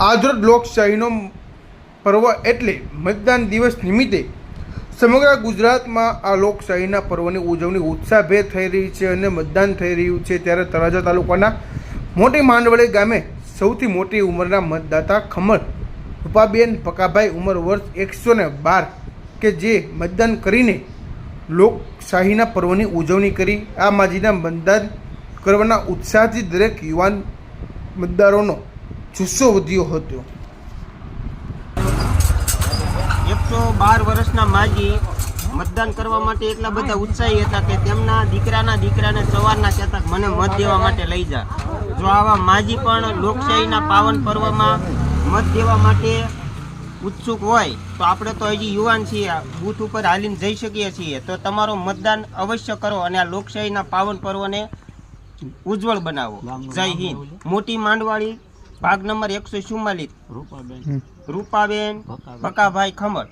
આજરોજ લોકશાહીનો પર્વ એટલે મતદાન દિવસ નિમિત્તે સમગ્ર ગુજરાતમાં આ લોકશાહીના પર્વની ઉજવણી ઉત્સાહભેર થઈ રહી છે અને મતદાન થઈ રહ્યું છે ત્યારે તળાજા તાલુકાના મોટી માંડવડે ગામે સૌથી મોટી ઉંમરના મતદાતા ખમર રૂપાબેન પકાભાઈ ઉંમર વર્ષ એકસો ને બાર કે જે મતદાન કરીને લોકશાહીના પર્વની ઉજવણી કરી આ માજીના મતદાન કરવાના ઉત્સાહથી દરેક યુવાન મતદારોનો જુસ્સો વધ્યો હતો. એકસો બાર વર્ષના માજી મતદાન કરવા માટે એટલા બધા ઉત્સાહી હતા કે તેમના દીકરાના દીકરાને સવારના કહેતા મને મત દેવા માટે લઈ જા. જો આવા માજી પણ લોકશાહીના પાવન પર્વમાં મત દેવા માટે ઉત્સુક હોય, તો આપણે તો હજી યુવાન છીએ બૂથ ઉપર હાલીને જઈ શકીએ છીએ. તો તમારો મતદાન અવશ્ય કરો અને આ લોકશાહીના પાવન પર્વને ઉજ્જવળ બનાવો. જય હિન્દ. મોટી માંડવાળી ભાગ નંબર એકસો ચુમ્માલીસ રૂપાબેન. બકાભાઈ. ખમર